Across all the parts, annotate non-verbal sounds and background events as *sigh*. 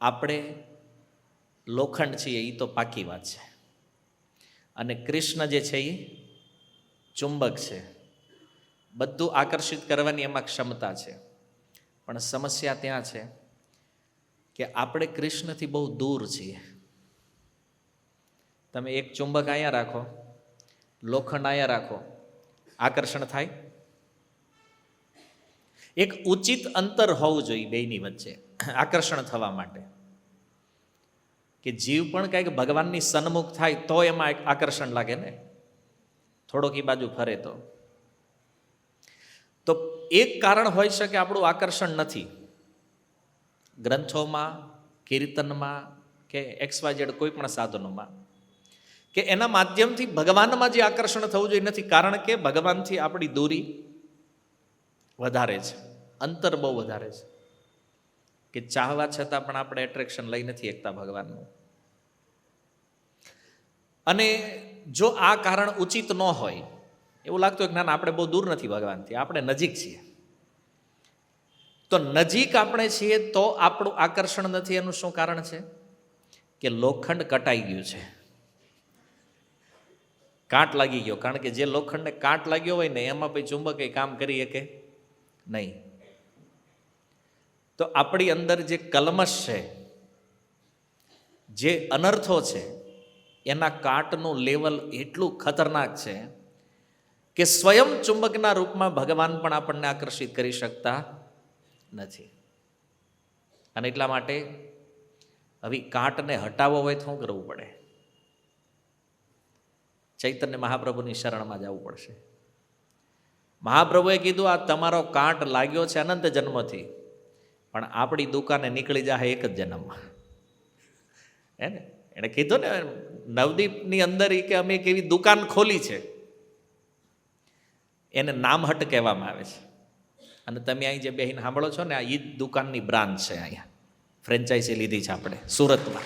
આપણે લોખંડ છીએ એ તો પાકી વાત છે. અને કૃષ્ણ જે છે એ ચુંબક છે. બધું આકર્ષિત કરવાની એમાં ક્ષમતા છે. પણ સમસ્યા ત્યાં છે કે આપણે કૃષ્ણથી બહુ દૂર છીએ. તમે એક ચુંબક અહીંયા રાખો, લોખંડ અહીંયા રાખો, આકર્ષણ થાય. એક ઉચિત અંતર હોવું જોઈએ બેયની વચ્ચે. આકર્ષણ થવા માટે. કે જીવ પણ કંઈક ભગવાનની સન્મુખ થાય તો એમાં એક આકર્ષણ લાગે ને? થોડોક એ બાજુ ફરે તો. તો એક કારણ હોઈ શકે આપણું આકર્ષણ નથી. ગ્રંથોમાં, કીર્તનમાં કે એક્સવાઝેડ કોઈ પણ સાધનોમાં કે એના માધ્યમથી ભગવાનમાં જે આકર્ષણ થવું જોઈએ નથી. કારણ કે ભગવાનથી આપણી દૂરી વધારે છે. અંતર બહુ વધારે છે. કે ચાહવા છતાં પણ આપણે એટ્રેક્શન લઈ નથી એકતા ભગવાનનું. અને જો આ કારણ ઉચિત ન હોય, એવું લાગતું હોય કે ના ના, આપણે બહુ દૂર નથી ભગવાનથી, આપણે નજીક છીએ. તો નજીક આપણે છીએ તો આપણું આકર્ષણ નથી, એનું શું કારણ છે? કે લોખંડ કટાઈ ગયું છે. કાંટ લાગી ગયો, કારણ કે જે લોખંડને કાંટ લાગ્યો હોય ને, એમાં પછી ચુંબક કામ કરી શકે? નહીં. તો આપણી અંદર જે કલમશ છે, જે અનર્થો છે, એના કાટનું લેવલ એટલું ખતરનાક છે કે સ્વયં ચુંબકના રૂપમાં ભગવાન પણ આપણને આકર્ષિત કરી શકતા નથી. અને એટલા માટે હવે કાટને હટાવવો હોય શું કરવું પડે? ચૈતન્ય મહાપ્રભુની શરણમાં જવું પડશે. મહાપ્રભુએ કીધું, આ તમારો કાંટ લાગ્યો છે અનંત જન્મથી. પણ આપણી દુકાને નીકળી જાય એક જ જન્મમાં. હે ને? એણે કીધું ને, નવદીપની અંદર એ કે અમે એક એવી દુકાન ખોલી છે. એને નામહટ કહેવામાં આવે છે. અને તમે અહીં જે બેહીને સાંભળો છો ને, આ ઈ દુકાનની બ્રાન્ચ છે અહીંયા. ફ્રેન્ચાઇઝી લીધી છે આપણે, સુરતમાં.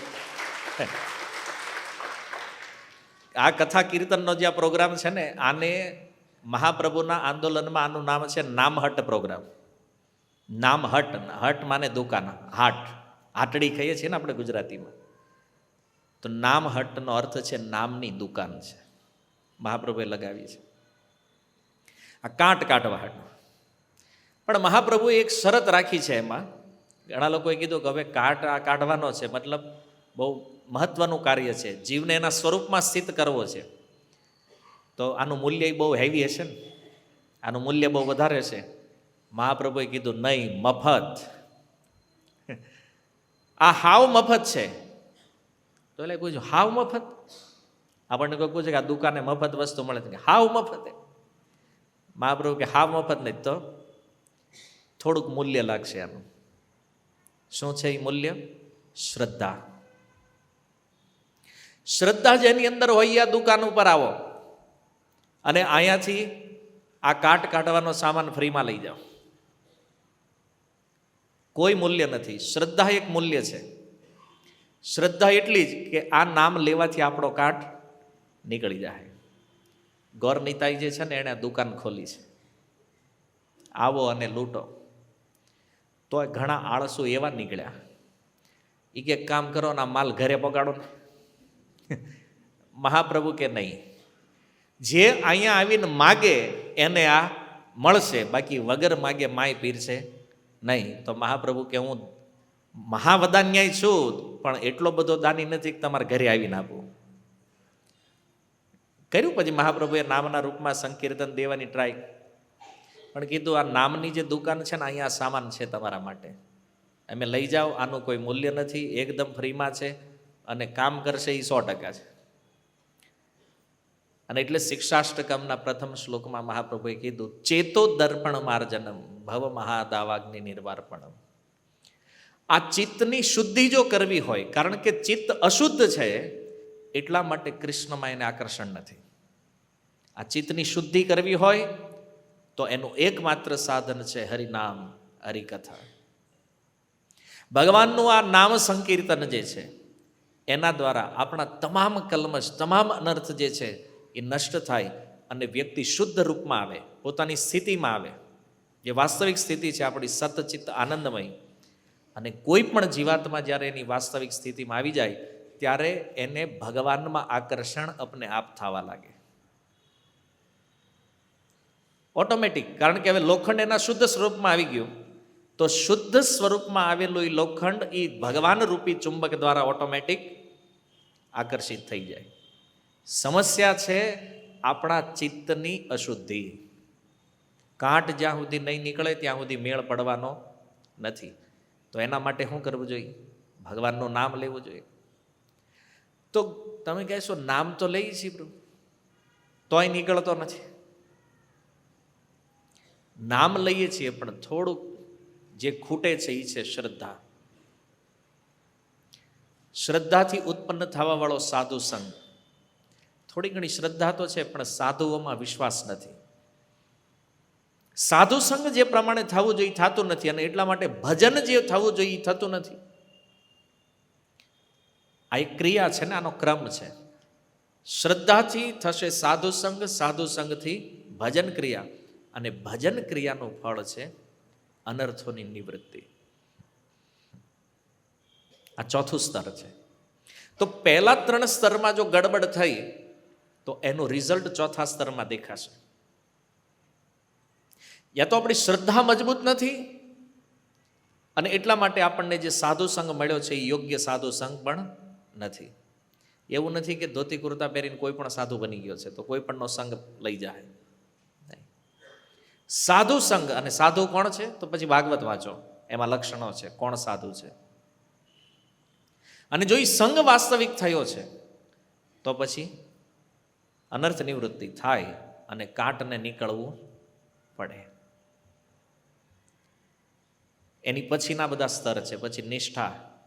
આ કથા કીર્તનનો જે આ પ્રોગ્રામ છે ને, આને મહાપ્રભુના આંદોલનમાં આનું નામ છે નામહટ પ્રોગ્રામ. નામહટ હટ હટ માને દુકાન, હાટ. હાટડી કહીએ છીએ ને આપણે ગુજરાતીમાં. તો નામ હટનો અર્થ છે નામની દુકાન છે. મહાપ્રભુએ લગાવી છે. આ કાંટ કાઢવા હટ પણ મહાપ્રભુએ એક શરત રાખી છે એમાં. ઘણા લોકોએ કીધું કે હવે કાટ આ કાઢવાનો છે, મતલબ બહુ મહત્વનું કાર્ય છે. જીવને એના સ્વરૂપમાં સ્થિત કરવો છે. તો આનું મૂલ્ય બહુ હેવી હશે ને? આનું મૂલ્ય બહુ વધારે છે. મહાપ્રભુએ કીધું, નહીં, મફત. *laughs* આ હાવ મફત છે. તો એટલે પૂછ્યું હાવ મફત? આપણને કોઈ પૂછે કે આ દુકાને મફત વસ્તુ મળે છે હાવ મફત મહાપ્રભુ કે હાવ મફત નહીં તો થોડુંક મૂલ્ય લાગશે આનું શું છે એ મૂલ્ય? શ્રદ્ધા. શ્રદ્ધા જેની અંદર હોય આ દુકાન ઉપર આવો. અને અહીંયાથી આ કાટ કાઢવાનો સામાન ફ્રીમાં લઈ જાઓ. કોઈ મૂલ્ય નથી. શ્રદ્ધા એક મૂલ્ય છે. શ્રદ્ધા એટલી જ કે આ નામ લેવાથી આપણો કાટ નીકળી જાય. ગોર નિતાઈ જે છે ને એણે દુકાન ખોલી છે. આવો અને લૂંટો. તો ઘણા આળસુ એવા નીકળ્યા. એ કે કામ કરો ને માલ ઘરે પગાડો ને. મહાપ્રભુ કે નહીં. જે અહીંયા આવીને માગે એને આ મળશે. બાકી વગર માગે માય પીરશે. નહીં, તો મહાપ્રભુ કે હું મહાવદાન્યાય છું, પણ એટલો બધો દાની નથી કે તમારે ઘરે આવીને આપું. કર્યું પછી મહાપ્રભુએ નામના રૂપમાં સંકીર્તન દેવાની ટ્રાય પણ કીધું, આ નામની જે દુકાન છે ને, અહીંયા સામાન છે તમારા માટે. અમે લઈ જાઓ, આનું કોઈ મૂલ્ય નથી, એકદમ ફ્રીમાં છે અને કામ કરશે એ સો ટકા છે. અને એટલે શિક્ષાષ્ટકમના પ્રથમ શ્લોકમાં મહાપ્રભુએ કીધું, ચેતો દર્પણ માર્જનમ ભવ મહાદાવાગ્નિ નિર્વાર્પણમ. આ ચિત્તની શુદ્ધિ જો કરવી હોય, કારણ કે ચિત્ત અશુદ્ધ છે, એટલા માટે કૃષ્ણમાં એને આકર્ષણ નથી. આ ચિત્તની શુદ્ધિ કરવી હોય, તો એનું એકમાત્ર સાધન છે હરિનામ, હરિકથા. ભગવાનનું આ નામ સંકીર્તન જે છે, એના દ્વારા આપણા તમામ કલમશ, તમામ અનર્થ જે છે એ નષ્ટ થાય અને વ્યક્તિ શુદ્ધ રૂપમાં આવે, પોતાની સ્થિતિમાં આવે. જે વાસ્તવિક સ્થિતિ છે, આપણી સતચિત્ત આનંદમય. અને કોઈ પણ જીવાત્મા જ્યારે એની વાસ્તવિક સ્થિતિમાં આવી જાય, ત્યારે એને ભગવાનમાં આકર્ષણ અપને આપ થવા લાગે. ઓટોમેટિક કારણ કે હવે લોખંડ એના શુદ્ધ સ્વરૂપમાં આવી ગયું. તો શુદ્ધ સ્વરૂપમાં આવેલું એ લોખંડ એ ભગવાન રૂપી ચુંબક દ્વારા ઓટોમેટિક આકર્ષિત થઈ જાય. સમસ્યા છે આપણા ચિત્તની અશુદ્ધિ. કાંટ જ્યાં સુધી નહીં નીકળે ત્યાં સુધી મેળ પડવાનો નથી. તો એના માટે શું કરવું જોઈએ? ભગવાનનું નામ લેવું જોઈએ. તો તમે કહેશો, નામ તો લઈએ છીએ પ્રભુ તોય નીકળતો નથી. નામ લઈએ છીએ, પણ થોડુંક જે ખૂટે છે એ છે શ્રદ્ધા. શ્રદ્ધાથી ઉત્પન્ન થવાવાળો સાધુ સંઘ થોડી ઘણી શ્રદ્ધા તો છે, પણ સાધુઓમાં વિશ્વાસ નથી. સાધુ સંઘ જે પ્રમાણે થવું જોઈએ થતું નથી અને એટલા માટે ભજન જે થવું જોઈએ થતું નથી. આ એક ક્રિયા છે ને, આનો ક્રમ છે. શ્રદ્ધાથી થશે સાધુ સંઘ, સાધુ સંઘથી ભજન ક્રિયા. અને ભજન ક્રિયાનું ફળ છે અનર્થોની નિવૃત્તિ. આ ચોથું સ્તર છે. તો પહેલા ત્રણ સ્તરમાં જો ગડબડ થઈ તો એનું રિઝલ્ટ ચોથા સ્તરમાં દેખાશે. યા તો આપણી શ્રદ્ધા મજબૂત નથી, અને એટલા માટે આપણને જે સાધુ સંઘ મળ્યો છે એ યોગ્ય સાધુ સંઘ પણ નથી. એવું નથી કે ધોતી કુર્તા પહેરીને કોઈ પણ સાધુ બની ગયો છે, તો કોઈ પણનો સંઘ લઈ જાય. સાધુ સંઘ અને સાધુ કોણ છે? તો પછી ભાગવત વાંચો, એમાં લક્ષણો છે, કોણ સાધુ છે? અને જો એ સંઘ વાસ્તવિક થયો છે, તો પછી અનર્થ નિવૃત્તિ થાય અને કાટને નીકળવું પડે. એની પછીના બધા સ્તર છે, પછી નિષ્ઠા,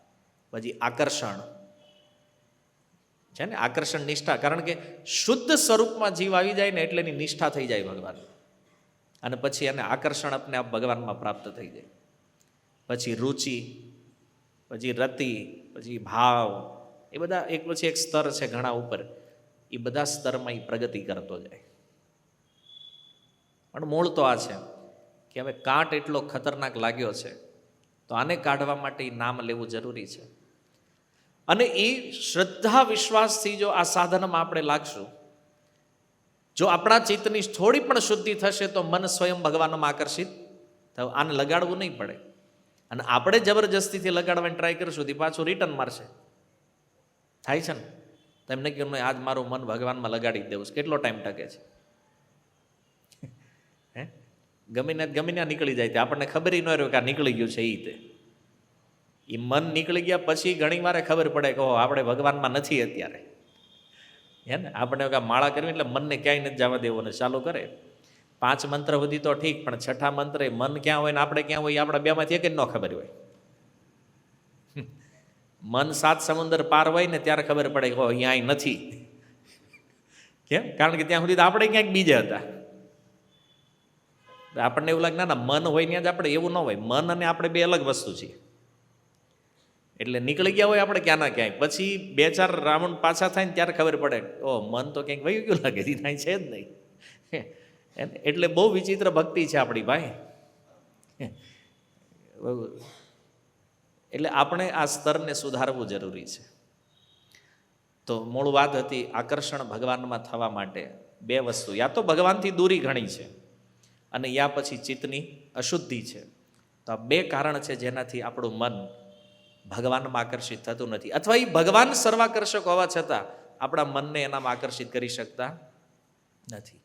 પછી આકર્ષણ. છે ને? આકર્ષણ, નિષ્ઠા. કારણ કે શુદ્ધ સ્વરૂપમાં જીવ આવી જાય ને એટલે એની નિષ્ઠા થઈ જાય ભગવાન. અને પછી એને આકર્ષણ આપને આપ ભગવાનમાં પ્રાપ્ત થઈ જાય. પછી રુચિ, પછી રતિ, પછી ભાવ. એ બધા એક પછી એક સ્તર છે ઘણા ઉપર. એ બધા સ્તરમાં એ પ્રગતિ કરતો જાય. પણ મૂળ તો આ છે કે હવે કાંટ એટલો ખતરનાક લાગ્યો છે, તો આને કાઢવા માટે ઈ નામ લેવું જરૂરી છે. અને એ શ્રદ્ધા વિશ્વાસથી જો આ સાધનમાં આપણે લાગશું, જો આપણા ચિત્તની થોડી પણ શુદ્ધિ થશે તો મન સ્વયં ભગવાનમાં આકર્ષિત થયું આને લગાડવું નહીં પડે. અને આપણે જબરજસ્તીથી લગાડવાની ટ્રાય કરીશું પાછું રિટર્ન મારશે. થાય છે ને? તો એમને કે આજ મારું મન ભગવાનમાં લગાડી દેવું છે. કેટલો ટાઈમ ટકે છે? હે? ગમીને ગમીને નીકળી જાય તે. આપણને ખબર ન રહ્યું કે આ નીકળી ગયું છે એ તે. એ મન નીકળી ગયા પછી ઘણી વારે ખબર પડે કે આપણે ભગવાનમાં નથી અત્યારે. હે ને? આપણે માળા કરવી એટલે મનને ક્યાંય નથી જવા દેવો ને ચાલુ કરે. પાંચ મંત્ર સુધી તો ઠીક પણ છઠ્ઠા મંત્રે મન ક્યાં હોય ને આપણે ક્યાં હોય એ આપણા બેમાંથી એક જ ન ખબર હોય. મન સાત સમુદર પાર હોય ને ત્યારે ખબર પડે કે અહીંયા નથી. કેમ? કારણ કે ત્યાં સુધી તો આપણે ક્યાંક બીજે હતા. આપણને એવું લાગે, ના મન હોય ત્યાં જ આપણે, એવું ન હોય. મન અને આપણે બે અલગ વસ્તુ છે એટલે નીકળી ગયા હોય આપણે ક્યાં ના ક્યાંય. પછી બે ચાર રાઉન્ડ પાછા થાય ને ત્યારે ખબર પડે, ઓ, મન તો ક્યાંક વહી ગયું લાગે ત્યાં છે જ નહીં. એટલે બહુ વિચિત્ર ભક્તિ છે આપણી ભાઈ. એટલે આપણે આ સ્તરને સુધારવું જરૂરી છે. તો મૂળ વાત હતી આકર્ષણ ભગવાનમાં થવા માટે બે વસ્તુ. યા તો ભગવાનથી દૂરી ઘણી છે અને યા પછી ચિત્તની અશુદ્ધિ છે. તો આ બે કારણ છે જેનાથી આપણું મન ભગવાનમાં આકર્ષિત થતું નથી. અથવા એ ભગવાન સર્વાકર્ષક હોવા છતાં આપણા મનને એનામાં આકર્ષિત કરી શકતા નથી.